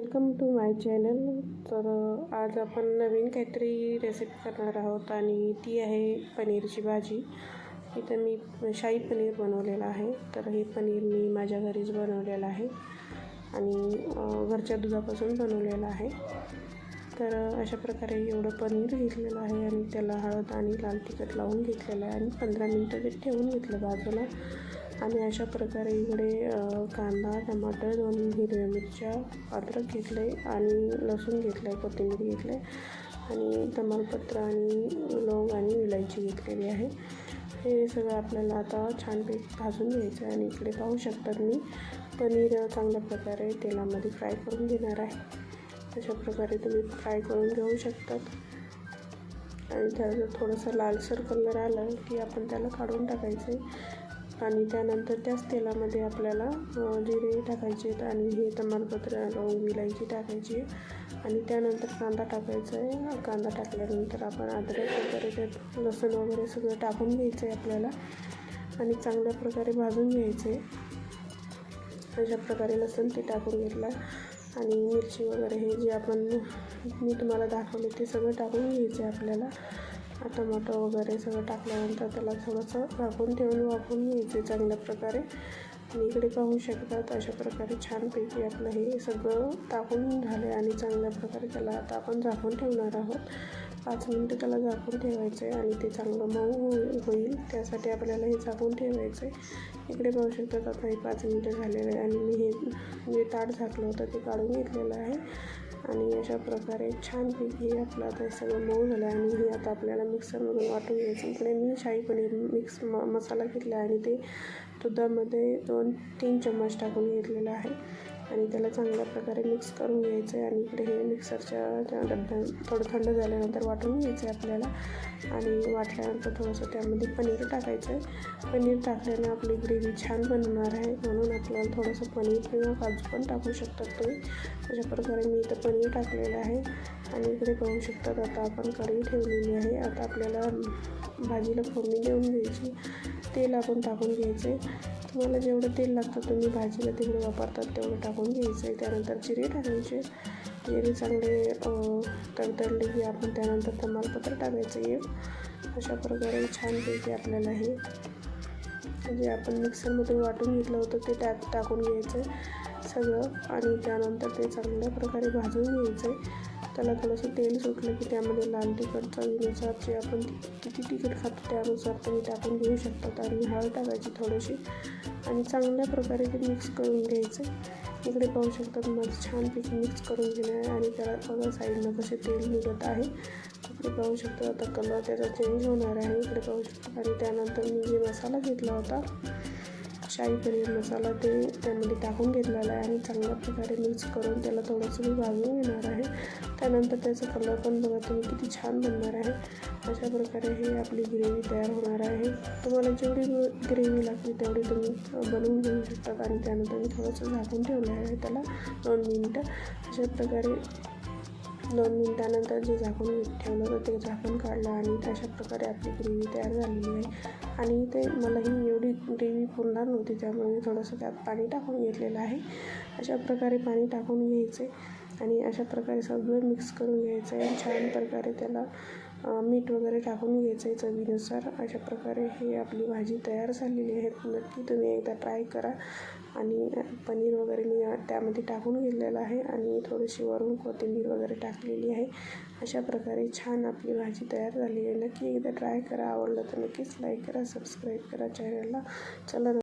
Welcome to my channel. तर आज आपण नवीन काहीतरी रेसिपी करणार आहोत आणि ती आहे पनीरची भाजी. इथं मी शाही पनीर बनवलेलं आहे. तर हे पनीर मी माझ्या घरीच बनवलेलं आहे आणि घरच्या दुधापासून बनवलेलं आहे. तर अशा प्रकारे एवढं पनीर घेतलेलं आहे आणि त्याला हळद आणि लाल तिखट लावून घेतलेलं आहे आणि पंधरा मिनटं ते ठेवून घेतलं बाजूला. आणि अशा प्रकारे इकडे कांदा टमाटर दोन हिरव्या मिरच्या अद्रक घेतलं आहे आणि लसूण घेतलं आहे कोथिंबीर घेतलं आहे आणि तमालपत्र आणि लवंग आणि विलायची घेतलेली आहे. हे सगळं आपल्याला आता छानपैकी भाजून घ्यायचं आहे आणि इकडे पाहू शकतात मी. पनीर चांगल्या प्रकारे तेलामध्ये फ्राय करून घेणार आहे. अशा प्रकारे तुम्ही फ्राय करून घेऊ शकतात. आणि त्याला थोडंसं लालसर कलर आला की आपण त्याला काढून टाकायचं आहे आणि त्यानंतर त्याच तेलामध्ये आपल्याला जिरे टाकायचे आहेत आणि हे तमालपत्र लवंग विलायची टाकायची आहे. आणि त्यानंतर कांदा टाकायचा आहे. कांदा टाकल्यानंतर आपण अद्रक वगैरे त्यात लसूण वगैरे सगळं टाकून घ्यायचं आहे आपल्याला. आणि चांगल्या प्रकारे भाजून घ्यायचं आहे. अशा प्रकारे लसूण ते टाकून घेतला. आणि मिरची वगैरे हे जे आपण मी तुम्हाला दाखवले ते सगळं टाकून घ्यायचे आपल्याला. टमाटो वगैरे सगळं टाकल्यानंतर त्याला थोडंसं झाकून ठेवून वापरून घ्यायचे चांगल्या प्रकारे. आणि इकडे पाहू शकतात अशा प्रकारे छानपैकी आपलं हे सगळं टाकून झालं आहे आणि चांगल्या प्रकारे त्याला आता आपण झाकून ठेवणार आहोत. पाच मिनटं त्याला झाकून ठेवायचं आहे आणि ते चांगलं मऊ होईल. होईल त्यासाठी आपल्याला हे झाकून ठेवायचं आहे. इकडे पाहू शकतात आता हे पाच मिनटं झालेलं आहे आणि मी हे जे ताट झाकलं होतं ते काढून घेतलेलं आहे. आणि अशा प्रकारे छानपैकी आपलं आता हे सगळं मऊ झालं आहे आणि हे आता आपल्याला मिक्सरमधून वाटून घ्यायचं इकडे मी शाही पनीर मिक्स म मसाला घेतला आहे आणि ते दुधामध्ये दोन तीन चम्मच टाकून घेतलेला आहे. आणि त्याला चांगल्या प्रकारे मिक्स करून घ्यायचं आहे आणि इकडे हे मिक्सरच्या त्या डब्या थोडं थंड झाल्यानंतर वाटून घ्यायचं आहे आपल्याला. आणि वाटल्यानंतर थोडंसं त्यामध्ये पनीर टाकायचं आहे पनीर टाकल्याने आपली ग्रेव्ही छान बनणार आहे. म्हणून आपल्याला थोडंसं पनीर किंवा काजू पण टाकू शकतात तुम्ही. अशा प्रकारे मी इथं पनीर टाकलेलं आहे. आणि इकडे पाहू शकतात आता आपण कढई ठेवलेली आहे. आता आपल्याला भाजीला फोडणी देऊन घ्यायची. तेल आपण टाकून घ्यायचे तुम्हाला जेवढं तेल लागतं तुम्ही भाजीला तेवढं वापरतात तेवढं टाकून घ्यायचं आहे. त्यानंतर जिरे टाकायचे. जिरे चांगले तडतडले की आपण त्यानंतर तमालपत्र टाकायचं आहे. अशा प्रकारे छानपैकी आपल्याला हे जे आपण मिक्सरमधून वाटून घेतलं होतं ते त्यात टाकून घ्यायचं आहे सगळं. आणि त्यानंतर ते चांगल्या प्रकारे भाजून घ्यायचं आहे. त्याला थोडंसं तेल सुटलं की त्यामध्ये लाल तिखट चवीनुसार जे आपण किती तिखट खातो त्यानुसार तुम्ही टाकून घेऊ शकतात आणि हळद टाकायची थोडीशी. आणि चांगल्या प्रकारे ते मिक्स करून घ्यायचं. इकडे पाहू शकतात माझं छानपैकी मिक्स करून घेणं आहे. आणि त्याला बघा साईडनं कसे तेल निघत आहे. इकडे पाहू शकता आता कलर त्याचा चेंज होणार आहे. इकडे पाहू शकता. आणि त्यानंतर मी जे मसाला घेतला होता शाही पनीर मसाला ते त्यामध्ये टाकून घेतलेला आहे आणि चांगल्या प्रकारे मिक्स करून त्याला थोडंसं मी भाजून घेणार आहे. त्यानंतर त्याचा कलर पण बघा तुम्ही किती छान बनणार आहे. अशा प्रकारे हे आपली ग्रेव्ही तयार होणार आहे. तुम्हाला जेवढी ग्रेव्ही लागते तेवढी तुम्ही बनवून घेऊ शकतात आणि त्यानंतर मी थोडंसं झाकून ठेवलं आहे त्याला दोन मिनटं. अशा प्रकारे दोन मिनटानंतर जे झाकून ठेवलं होतं ते झाकून काढलं आणि अशा प्रकारे आपली ग्रेव्ही तयार झालेली आहे. आणि ते मला ही एवढी ग्रेव्ही पुरणार नव्हती त्यामुळे मी थोडंसं त्यात पाणी टाकून घेतलेलं आहे. अशा प्रकारे पाणी टाकून घ्यायचे आणि अशा प्रकारे सगळं मिक्स करून घ्यायचं आहे. छान प्रकारे त्याला मीठ वगैरे टाकून घ्यायचं आहे चवीनुसार. अशा प्रकारे हे आपली भाजी तयार झालेली आहे. नक्की तुम्ही एकदा ट्राय करा. आणि पनीर वगैरे मी त्यामध्ये टाकून घेतलेलं आहे. आणि थोडीशी वरून कोथिंबीर वगैरे टाकलेली आहे. अशा प्रकारे छान आपली भाजी तयार झालेली आहे. नक्की एकदा ट्राय करा. आवडलं तर नक्कीच लाईक करा सबस्क्राईब करा चॅनलला चला